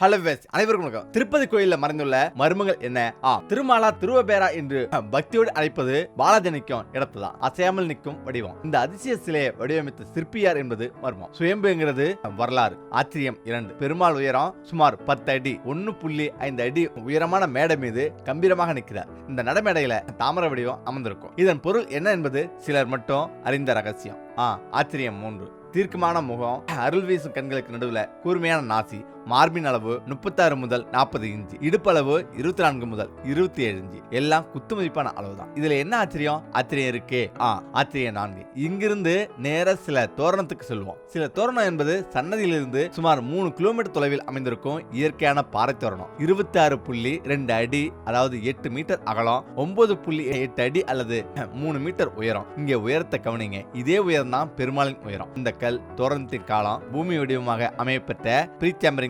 Hello ways அனைவருக்கும் வணக்கம். திருப்பதி கோயிலில் மறைந்துள்ள மர்மங்கள் என்ன? ஆ திருமாலா திருவபேரா என்று பக்தியோடு அழைப்பது பாலாஜனிக்கும் இடத்துதான். அசையாமல் நிற்கும் வடிவம். இந்த அதிசய சிலையை வடிவமைத்த சிற்பியார் என்பது மர்மம். சுயம்புங்கிறது வரலாறு. ஆச்சரியம் இரண்டு. பெருமாள் உயரம் சுமார் பத்து அடி. ஒன்னு புள்ளி ஐந்து அடி உயரமான மேடை மீது கம்பீரமாக நிற்கிறார். இந்த நடமேடையில தாமர வடிவம் அமர்ந்திருக்கும். இதன் பொருள் என்ன என்பது சிலர் மட்டும் அறிந்த ரகசியம். ஆ ஆச்சரியம் மூன்று. தீர்க்கமான முகம் அருள் வீசும் கண்களுக்கு நடுவுல கூர்மையான நாசி மார்பின் அளவு முப்பத்தாறு முதல் நாற்பது இன்ச்சு இடுப்பளவு இருபத்தி நான்கு முதல் இருபத்தி ஏழு இன்ச்சு. எல்லாம் குத்து மதிப்பான அளவு தான் இதுல என்ன ஆச்சரியம்? ஆச்சரியம் இருக்கே. ஆ ஆச்சரியம் நான்கு. இங்கிருந்து நேர சில தோரணத்துக்கு செல்வோம். சில தோரணம் என்பது சன்னதியிலிருந்து சுமார் மூணு கிலோமீட்டர் தொலைவில் அமைந்திருக்கும் இயற்கையான பாறை தோரணம். இருபத்தி ஆறு புள்ளி ரெண்டு அடி அதாவது எட்டு மீட்டர் அகலம் ஒன்பது புள்ளி எட்டு அடி அல்லது மூணு மீட்டர் உயரம். இங்க உயரத்தை கவனிங்க. இதே உயரம் தான் பெருமாளின் உயரம். இந்த கல் தோரணத்தின் காலம் பூமி வடிவமாக அமையப்பட்ட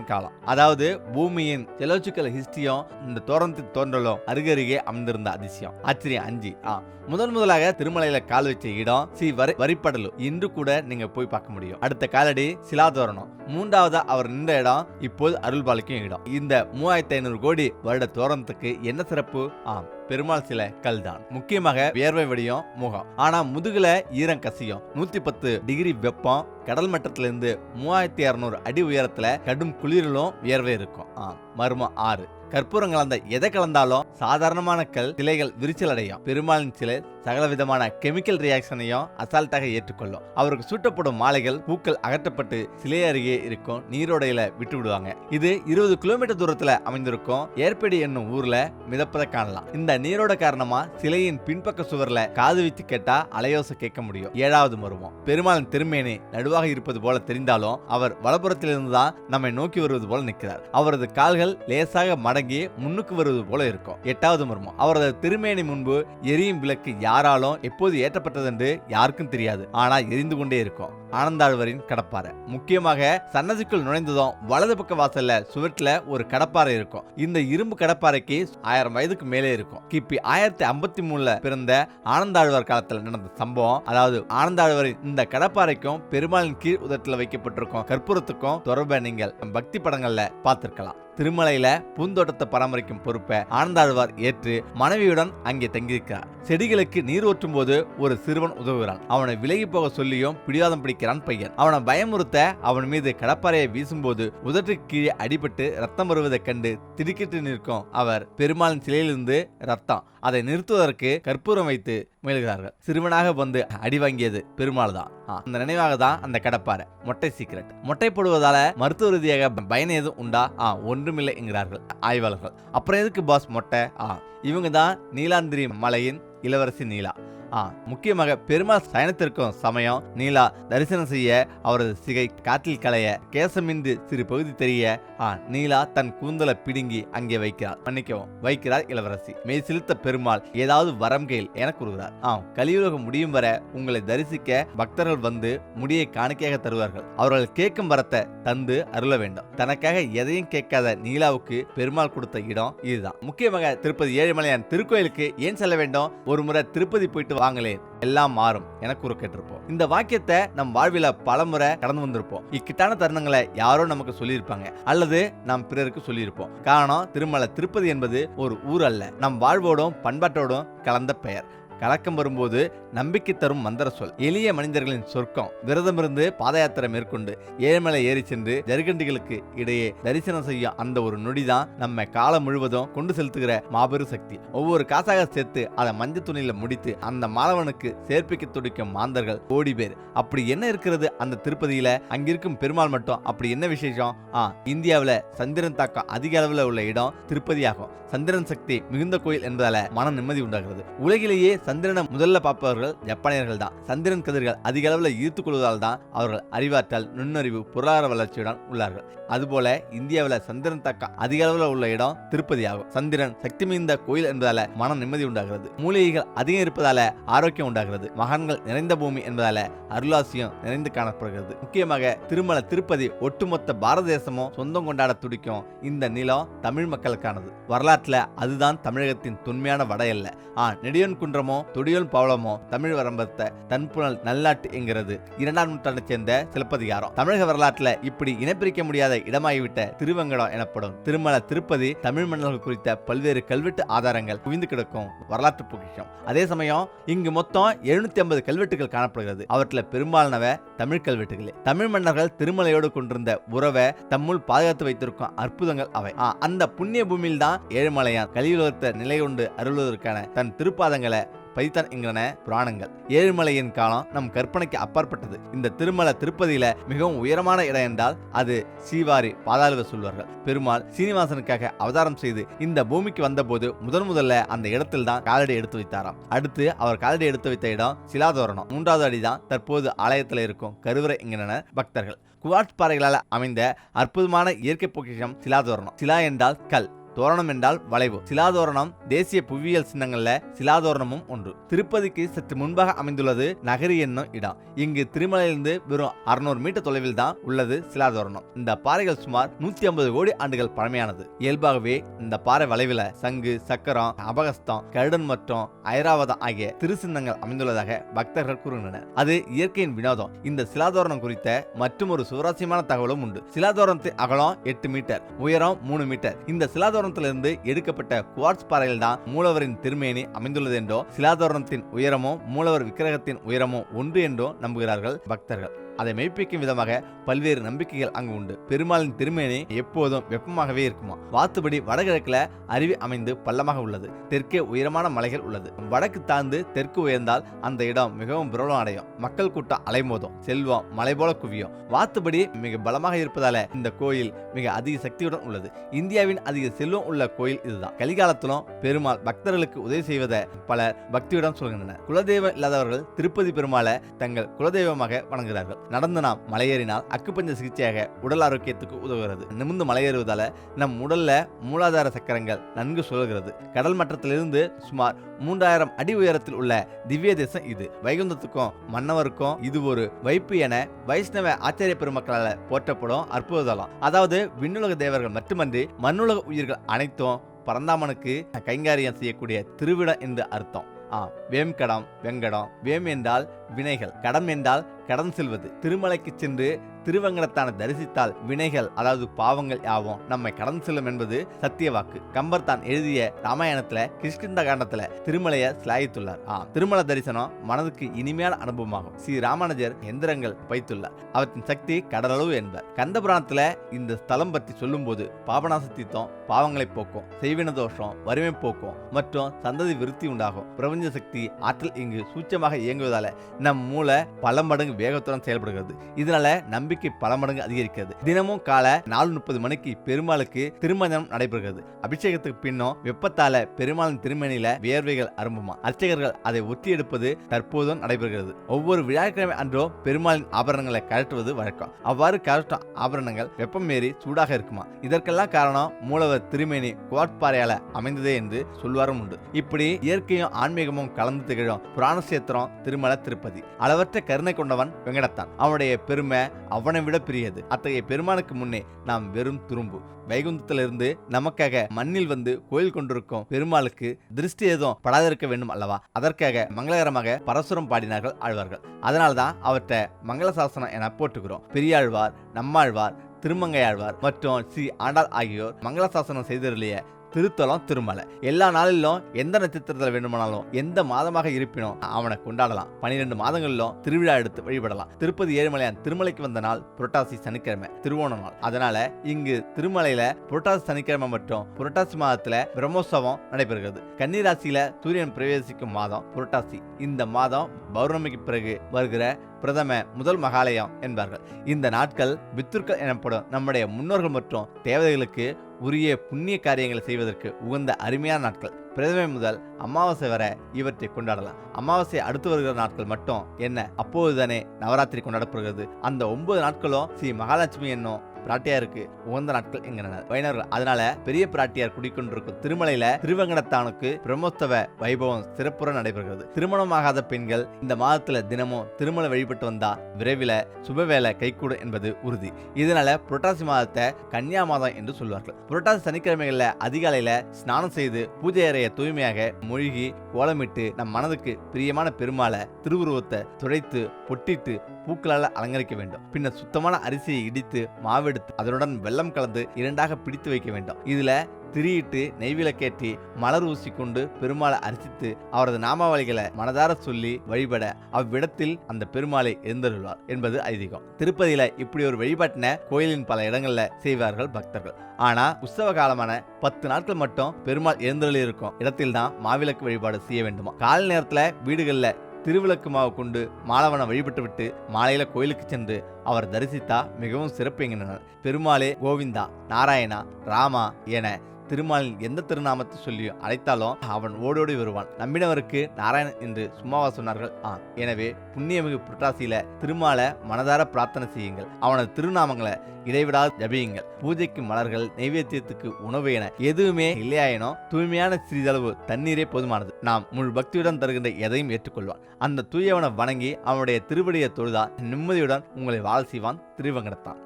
பிரீச்சம்பரின் காலம். அதாவது பூமியின் ஜெலோஜிக்கல் ஹிஸ்டரியும் இந்த தோரணத்தின் தோன்றலும் அருகருகே அமைந்திருந்த அதிசயம். ஆச்சரியம் அஞ்சு. ஆ முதன் முதலாக திருமலையில கால் வச்ச இடம் ஸ்ரீ வரி வரிப்படலு. இன்று கூட நீங்க போய் பார்க்க முடியும். அடுத்த காலடி சிலாதோரணம். மூன்றாவதா அவர் நின்ற இடம் இப்போது அருள்பாலிக்கும் இடம். இந்த மூவாயிரத்தி ஐநூறு கோடி வருட தோரணத்துக்கு என்ன சிறப்பு? ஆம். பெருமாள் சில கல் தான் முக்கியமாக வியர்வை வடியும் முகம். ஆனா முதுகுல ஈரம் கசியும். நூத்தி பத்து டிகிரி வெப்பம். கடல் மட்டத்திலிருந்து மூவாயிரத்தி இரநூறு அடி உயரத்துல கடும் குளிரிலும் வியர்வை இருக்கும். ஆம் மர்மம் ஆறு. கற்பூரம் கலந்த எதை கலந்தாலும் சாதாரணமான கல் சிலைகள் விரிச்சல் அடையும். பெருமாளின் சிலை சகல விதமான கெமிக்கல் ரியாக்ஷனையும் அசால்ட்டாக ஏற்றுக்கொள்ளும். அவருக்கு சூட்டப்படும் மாலைகள் பூக்கள் அகற்றப்பட்டு சிலை அருகே இருக்கும் நீரோடையில விட்டு விடுவாங்க. இது இருபது கிலோமீட்டர் தூரத்துல அமைந்திருக்கும். ஏற்பேடி என்னும் ஊர்ல மிதப்பதை காணலாம். இந்த நீரோட காரணமா சிலையின் பின்பக்க சுவர்ல காது வச்சு கேட்டா அலையோசை கேட்க முடியும். ஏழாவது மருமம் பெருமாளின் திருமேனி நடுவாக இருப்பது போல தெரிந்தாலும் அவர் வலப்புறத்திலிருந்து தான் நம்மை நோக்கி வருவது போல நிற்கிறார். அவரது கால்கள் லேசாக மடங்கி முன்னுக்கு வருவது போல இருக்கும். எட்டாவது மர்மம். அவரது திருமேனி முன்பு எரியும் விளக்கு யாராலும் எப்போது ஏற்றப்பட்டது என்று யாருக்கும் தெரியாது. ஆனா எரிந்து கொண்டே இருக்கும். ஆனந்தாழ்வரின் கடப்பாறை. முக்கியமாக சன்னதிக்குள் நுழைந்ததும் வலது பக்க வாசல்ல சுவற்றில் ஒரு கடப்பாறை இருக்கும். இந்த இரும்பு கடப்பாறைக்கு ஆயிரம் வயதுக்கு மேலே இருக்கும். கிபி ஆயிரத்தி ஐம்பத்தி மூணுல பிறந்த ஆனந்தாழ்வார் காலத்தில் நடந்த சம்பவம் அதாவது ஆனந்தாழ்வரின் இந்த கடப்பாறைக்கும் பெருமாளின் கீழ் உதட்டில் வைக்கப்பட்டிருக்கும் கற்பூரத்துக்கும் தொடர்பை நீங்கள் பக்தி படங்கள்ல பார்த்திருக்கலாம். திருமலையில பூந்தோட்டத்தை பராமரிக்கும் பொறுப்பை ஆனந்தாழ்வார் ஏற்று மனைவியுடன் அங்கே தங்கியிருக்கிறார். செடிகளுக்கு நீர் ஊற்றும் போது ஒரு சிறுவன் உதவுகிறான். அவனை விலகி போக சொல்லியும் பிடிவாதம் பிடிக்கிறான் பையன். அவனை பயமுறுத்த அவன் மீது கடப்பாறையை வீசும்போது உதட்டுக்கு கீழே அடிபட்டு ரத்தம் வருவதைக் கண்டு திடுக்கிட்டு நிற்கும் அவர் பெருமாளின் சிலையிலிருந்து ரத்தம். அதை நிறுத்துவதற்கு கற்பூரம் வைத்து முயல்கிறார்கள். சிறுவனாக வந்து அடி வாங்கியது பெருமாள் தான் அந்த நினைவாக தான் அந்த கடப்பாறை. மொட்டை சீக்கிரட் மொட்டை போடுவதால மருத்துவ ரீதியாக பயன் எதுவும் உண்டா? ஆ ஒன்றுமில்லை என்கிறார்கள் ஆய்வாளர்கள். அப்புறம் எதுக்கு பாஸ் மொட்டை? ஆ இவங்க தான் நீலாந்திரி மலையின் இளவரசி நீலா. ஆ முக்கியமாக பெருமாள் சயனத்திற்கும் சமயம் நீலா தரிசனம் செய்ய அவரது சிகை காற்றில் களைய கேசமின்றி சிறு பகுதி தெரிய ஆ நீலா தன் கூந்தலை பிடுங்கி அங்கே வைக்கிறார் மன்னிக்கவும் வைக்கிறார் இளவரசி. மெய் செலுத்த பெருமாள் ஏதாவது வரம் கையில் என கூறுகிறார். ஆம் கலியுலகம் முடியும் வர உங்களை தரிசிக்க பக்தர்கள் வந்து முடியை காணிக்கையாக தருவார்கள். அவர்கள் கேட்கும் வரத்தை தந்து அருள வேண்டும். தனக்காக எதையும் கேட்காத நீலாவுக்கு பெருமாள் கொடுத்த இடம் இதுதான். முக்கியமாக திருப்பதி ஏழுமலையான் திருக்கோயிலுக்கு ஏன் செல்ல வேண்டும்? ஒரு முறை திருப்பதி போயிட்டு வாங்களேன் எல்லாம் மாறும் என கேட்டிருப்போம் இந்த வாக்கியத்தை நம் வாழ்வில பலமுறை கடந்து வந்திருப்போம். இக்கிட்டான தருணங்களை யாரோ நமக்கு சொல்லியிருப்பாங்க. அல்லது நாம் பிறருக்கு சொல்லியிருப்போம். காரணம் திருமலை திருப்பதி என்பது ஒரு ஊர் அல்ல. நம் வாழ்வோடும் பண்பாட்டோடும் கலந்த பெயர். கலக்கம் வரும்போது நம்பிக்கை தரும் மந்திர சொல். எளிய மனிதர்களின் சொர்க்கம். விரதமிருந்து பாத யாத்திரை மேற்கொண்டு ஏழ்மலை ஏறி சென்று ஜருகண்டிகளுக்கு இடையே தரிசனம் செய்யும் அந்த ஒரு நொடிதான் நம்ம காலம் முழுவதும் கொண்டு செலுத்துகிற மாபெரும் சக்தி. ஒவ்வொரு காசாக சேர்த்து அதை மஞ்சள் துணியில முடித்து அந்த மாணவனுக்கு சேர்ப்பிக்க துடிக்கும் மாந்தர்கள் கோடி பேர். அப்படி என்ன இருக்கிறது அந்த திருப்பதியில? அங்கிருக்கும் பெருமாள் மட்டும். அப்படி என்ன விசேஷம்? ஆ இந்தியாவுல சந்திரன் தாக்கம் அதிக அளவில் உள்ள இடம் திருப்பதியாகும். சந்திரன் சக்தி மிகுந்த கோயில் என்பதால மன நிம்மதி உண்டாகிறது. உலகிலேயே சந்திரனை முதல்ல பார்ப்பவர்கள் ஜப்பானியர்கள் தான் சந்திரன் கதிர்கள் அதிக அளவில் ஈர்த்துக் கொள்வதால் தான் அவர்கள் அறிவாற்றல் நுண்ணறிவு பொருளாதார வளர்ச்சியுடன் உள்ளார்கள். அதுபோல இந்தியாவில் சந்திரன் தாக்கம் அதிக அளவில் உள்ள இடம் திருப்பதி ஆகும். சந்திரன் சக்தி மிகுந்த கோயில் என்பதால மன நிம்மதி உண்டாகிறது. மூலிகைகள் அதிகம் இருப்பதால ஆரோக்கியம் உண்டாகிறது. மகான்கள் நிறைந்த பூமி என்பதால அருளாசியம் நிறைந்து காணப்படுகிறது. முக்கியமாக திருமல திருப்பதி ஒட்டுமொத்த பாரத தேசமும் சொந்தம் கொண்டாட துடிக்கும் இந்த நிலம் தமிழ் மக்களுக்கானது. வரலாற்றுல அதுதான் தமிழகத்தின் தொன்மையான வடையல்ல ஆ நெடியோன் குன்றமோ தொடியோன் பவளமோ தமிழ் வரம்பத்த தன்புணல் நல்லாட்டு என்கிறது. இரண்டாம் நூற்றாண்டை சேர்ந்த சிலப்பதிகாரம். தமிழக வரலாற்றுல இப்படி இனப்பிரிக்க முடியாத முடியாத இடமாகிவிட்ட திருவங்கடம் எனப்படும் திருமல திருப்பதி தமிழ் மன்னர்கள் குறித்த பல்வேறு கல்வெட்டு ஆதாரங்கள் குவிந்து கிடக்கும் வரலாற்று பொக்கிஷம். அதே சமயம் இங்கு மொத்தம் எழுநூத்தி ஐம்பது கல்வெட்டுகள் காணப்படுகிறது. அவற்றில் பெரும்பாலானவை தமிழ் கல்வெட்டுகளே. தமிழ் மன்னர்கள் திருமலையோடு கொண்டிருந்த உறவை தம்முள் பாதுகாத்து வைத்திருக்கும் அற்புதங்கள் அவை. அந்த புண்ணிய பூமியில் தான் ஏழுமலையான் கலியுலகத்தை நிலை கொண்டு அருள்வதற்கான தன் திருப்பாதங்களை பதித்தான் என்கிறன புராணங்கள். ஏழுமலையின் காலம் நம் கற்பனைக்கு அப்பாற்பட்டது. இந்த திருமலை திருப்பதியில மிகவும் உயரமான இடம் என்றால் அது சீவாரி பாதாளுவ சொல்வார்கள். பெருமாள் சீனிவாசனுக்காக அவதாரம் செய்து இந்த பூமிக்கு வந்தபோது முதன் முதல்ல அந்த இடத்தில் தான் காலடி எடுத்து வைத்தாராம். அடுத்து அவர் காலடி எடுத்து வைத்த இடம் சிலாதோரணம். மூன்றாவது அடிதான் தற்போது ஆலயத்தில் இருக்கும் கருவறை என்கின்றனர் பக்தர்கள். குவாட் பாறைகளால் அமைந்த அற்புதமான இயற்கை பொக்கிஷம் சிலாதோரணம். சிலா என்றால் கல். தோரணம் என்றால் வளைவு. சிலாதோரணம் தேசிய புவியியல் சின்னங்கள்ல சிலாதோரணமும் ஒன்று. திருப்பதிக்கு சற்று முன்பாக அமைந்துள்ளது நகரி என்னும் இடம். இங்கு திருமலையிலிருந்து வெறும் 600 மீட்டர் தொலைவில் தான் உள்ளது சிலாதோரணம். இந்த பாறைகள் சுமார் 150 கோடி ஆண்டுகள் பழமையானது. இயல்பாகவே இந்த பாறை வளைவில் சங்கு சக்கரம் அபகஸ்தம் கருடன் மற்றும் ஐராவதம் ஆகிய திருசின்னங்கள் அமைந்துள்ளதாக பக்தர்கள் கூறுகின்றனர். அது இயற்கையின் வினோதம். இந்த சிலாதோரணம் குறித்த மற்றும் ஒரு சுவாரஸ்யமான தகவலும் உண்டு. சிலாதோரணத்தின் அகலம் எட்டு மீட்டர் உயரம் மூணு மீட்டர். இந்த சிலாதோரணத்திலிருந்து எடுக்கப்பட்ட குவார்ட்ஸ் பாறையில் தான் மூலவரின் திருமேனி அமைந்துள்ளது என்றோ சிலாதோரணத்தின் உயரமோ மூலவர் விக்கிரகத்தின் உயரமோ ஒன்று என்றோ நம்புகிறார்கள் பக்தர்கள். அதை மெய்ப்பிக்கும் விதமாக பல்வேறு நம்பிக்கைகள் அங்கு உண்டு. பெருமாளின் திருமேனி எப்போதும் வெப்பமாகவே இருக்குமா? வாத்துபடி வடகிழக்குல அருவி அமைந்து பள்ளமாக உள்ளது. தெற்கே உயரமான மலைகள் உள்ளது. வடக்கு தாழ்ந்து தெற்கு உயர்ந்தால் அந்த இடம் மிகவும் பிரபலம் அடையும். மக்கள் கூட்டம் அலைமோதும். செல்வம் மலை போல குவியும். வாத்துபடி மிக பலமாக இருப்பதால இந்த கோயில் மிக அதிக சக்தியுடன் உள்ளது. இந்தியாவின் அதிக செல்வம் உள்ள கோயில் இதுதான். கலிகாலத்திலும் பெருமாள் பக்தர்களுக்கு உதவி செய்வதை பலர் பக்தியுடன் சொல்கின்றனர். குலதெய்வம் இல்லாதவர்கள் திருப்பதி பெருமாளை தங்கள் குலதெய்வமாக வணங்குகிறார்கள். நடந்து நாம் மலையேறினால் அக்குப்பஞ்ச சிகிச்சையாக உடல் ஆரோக்கியத்துக்கு உதவுகிறது. நிமிர்ந்து மலையேறுவதால நம் உடல்ல மூலாதார சக்கரங்கள் நன்கு சுழல்கிறது. கடல் மட்டத்திலிருந்து சுமார் மூன்றாயிரம் அடி உயரத்தில் உள்ள திவ்ய தேசம் இது. வைகுந்தத்துக்கும் மன்னவருக்கும் இது ஒரு வைப்பு என வைஷ்ணவ ஆச்சாரிய பெருமக்களால் போற்றப்படும் அற்புதலாம் அதாவது விண்ணுலக தேவர்கள் மட்டுமன்றி மண்ணுலக உயிர்கள் அனைத்தும் பரந்தாமனுக்கு கைங்காரியம் செய்யக்கூடிய திருவிடம் என்று அர்த்தம். ஆ வேம் கடம் வெங்கடம். வேம் என்றால் வினைகள். கடம் என்றால் கடன் செல்வது. திருமலைக்கு சென்று திருவங்கடத்தான தரிசித்தால் வினைகள் அதாவது பாவங்கள் யாவும் நம்மை கடந்து செல்லும் என்பது சத்திய வாக்கு. கம்பர் தான் எழுதிய ராமாயணத்துல கிருஷ்ணந்த காண்டத்துல திருமலையை சிலாயித்துள்ளார். ஆ திருமல தரிசனம் மனதுக்கு இனிமையான அனுபவமாகும். ஸ்ரீ ராமானுஜர் எந்திரங்கள் வைத்துள்ளார். அவற்றின் சக்தி கடலளவு என்பர். கந்தபுராணத்துல இந்த ஸ்தலம் பற்றி சொல்லும்போது பாபநாச தீர்த்தம் பாவங்களை போக்கும் செய்வின தோஷம் வறுமை போக்கும் மற்றும் சந்ததி விருத்தி உண்டாகும். பிரபஞ்ச சக்தி ஆற்றல் இங்கு சூட்சமாக இயங்குவதால நம் மூளை பல மடங்கு வேகத்துடன் செயல்படுகிறது. இதனால நம்பிக்கை நம்பிக்கை பல மடங்கு அதிகரிக்கிறது. தினமும் காலை நாலு முப்பது மணிக்கு பெருமாளுக்கு திருமணம் நடைபெறுகிறது. அபிஷேகத்துக்கு பின்னும் வெப்பத்தால பெருமாளின் திருமணியில வியர்வைகள் அரும்புமா? அர்ச்சகர்கள் அதை ஒத்தி எடுப்பது தற்போதும் நடைபெறுகிறது. ஒவ்வொரு வியாழக்கிழமை அன்றோ பெருமாளின் ஆபரணங்களை கழற்றுவது வழக்கம். அவ்வாறு கழற்றும் ஆபரணங்கள் வெப்பம் மீறி சூடாக இருக்குமா? இதற்கெல்லாம் காரணம் மூலவர் திருமேனி குவாட்பாறையால அமைந்ததே என்று சொல்வாரும் உண்டு. இப்படி இயற்கையும் ஆன்மீகமும் கலந்து திகழும் புராணசேத்திரம் திருமல திருப்பதி. அளவற்ற கருணை கொண்டவன் வெங்கடத்தான். அவனுடைய பெருமை அவ் அவனை விட பெரியது. அத்தகைய பெருமானுக்கு முன்னே நாம் வெறும் துரும்பு. வைகுந்தத்திலிருந்து நமக்காக மண்ணில் வந்து கோயில் கொண்டிருக்கும் பெருமாளுக்கு திருஷ்டி எதுவும் படாதிருக்க வேண்டும் அல்லவா? அதற்காக மங்களகரமாக பரசுரம் பாடினார்கள் ஆழ்வார்கள். அதனால்தான் அவற்றை மங்களசாசனம் என போட்டுக்கிறோம் பெரியாழ்வார் நம்மாழ்வார் திருமங்கையாழ்வார் மற்றும் ஸ்ரீ ஆண்டாள் ஆகியோர் மங்களசாசனம் செய்தருளிய திருத்தலம் திருமலை. எல்லா நாளிலும் எந்த நட்சத்திரத்தில் வேண்டுமானாலும் எந்த மாதமாக இருப்பினும் அவனை கொண்டாடலாம். பனிரெண்டு மாதங்களிலும் திருவிழா எடுத்து வழிபடலாம். திருப்பதி ஏழுமலையான் திருமலைக்கு வந்த நாள் புரட்டாசி சனிக்கிழமை திருவோண நாள். அதனால இங்கு திருமலையில புரட்டாசி சனிக்கிழமை மற்றும் புரட்டாசி மாதத்துல பிரம்மோற்சவம் நடைபெறுகிறது. கன்னிராசியில சூரியன் பிரவேசிக்கும் மாதம் புரட்டாசி. இந்த மாதம் பௌர்ணமிக்கு பிறகு வருகிற பிரதம முதல் மகாலயம் என்பார்கள். இந்த நாட்கள் பித்துர்கள் எனப்படும் நம்முடைய முன்னோர்கள் மற்றும் தேவதைகளுக்கு உரிய புண்ணிய காரியங்களை செய்வதற்கு உகந்த அருமையான நாட்கள். பிரதமை முதல் அமாவாசை வரை இவற்றை கொண்டாடலாம். அமாவாசை அடுத்து வருகிற நாட்கள் மட்டும் என்ன? அப்போதுதானே நவராத்திரி கொண்டாடப்படுகிறது. அந்த ஒன்பது நாட்களும் ஸ்ரீ மகாலட்சுமி என்னும் பிராட்டியாருக்கு உகந்த நாட்கள் என்கின்றன. வைணவர்கள் அதனால பெரிய பிராட்டியார் குடிக்கொண்டிருக்கும் திருமலையில திருவங்கடத்தானுக்கு பிரம்மோத்சவ வைபவம் சிறப்புற நடைபெறுகிறது. திருமணமாகாத பெண்கள் இந்த மாதத்துல தினமும் திருமலை வழிபட்டு வந்தா விரைவில் சுபவேலை கைகூடும் என்பது உறுதி. இதனால புரட்டாசி மாதத்தை கன்னியா மாதம் என்று சொல்வார்கள். புரட்டாசி சனிக்கிழமைகள்ல அதிகாலையில ஸ்நானம் செய்து பூஜை அறையை தூய்மையாக மொழிகி கோலமிட்டு நம் மனதுக்கு பிரியமான பெருமாளை திருவுருவத்தை துடைத்து பொட்டிட்டு பூக்களால் அலங்கரிக்க வேண்டும். பின்னர் சுத்தமான அரிசியை இடித்து மாவெடுத்து அதனுடன் வெள்ளம் கலந்து இரண்டாக பிடித்து வைக்க வேண்டும். இதுல திரியிட்டு நெய்விளக்கேற்றி மலர் ஊசி கொண்டு பெருமாளை அர்ச்சித்து அவரது நாமாவளிகளை மனதார சொல்லி வழிபட அவ்விடத்தில் அந்த பெருமாளை எழுந்தருள்வார் என்பது ஐதீகம். திருப்பதியில இப்படி ஒரு வழிபாட்டின கோயிலின் பல இடங்கள்ல செய்வார்கள் பக்தர்கள். ஆனா உற்சவ காலமான பத்து நாட்கள் மட்டும் பெருமாள் எழுந்தருளி இருக்கும் இடத்தில் தான் மாவிளக்கு வழிபாடு செய்ய வேண்டுமா? காலை நேரத்துல வீடுகள்ல திருவிளக்கு மாவு கொண்டு மாலவனை வழிபட்டு விட்டு மாலையில கோயிலுக்கு சென்று அவர் தரிசித்தா மிகவும் சிறப்பு என்கின்றனர். பெருமாளே கோவிந்தா நாராயணா ராமா என திருமாலின் எந்த திருநாமத்தை சொல்லி அழைத்தாலும் அவன் ஓடோடி வருவான். நம்பினவருக்கு நாராயணன் என்று சும்மாவா சொன்னார்கள். ஆ எனவே புண்ணியமிகு புரட்டாசியில திருமாலை மனதார பிரார்த்தனை செய்யுங்கள். அவனது திருநாமங்களை இடைவிடாது ஜபியுங்கள். பூஜைக்கு மலர்கள் நைவேத்தியத்துக்கு உணவு என எதுவுமே இல்லையாயினோ தூய்மையான சிறிதளவு தண்ணீரே போதுமானது. நாம் முழு பக்தியுடன் தருகின்ற எதையும் ஏற்றுக்கொள்வான். அந்த தூயவனை வணங்கி அவனுடைய திருவடியை தொழுதா நிம்மதியுடன் உங்களை வாழ செய்வான் திருவங்கடத்தான்.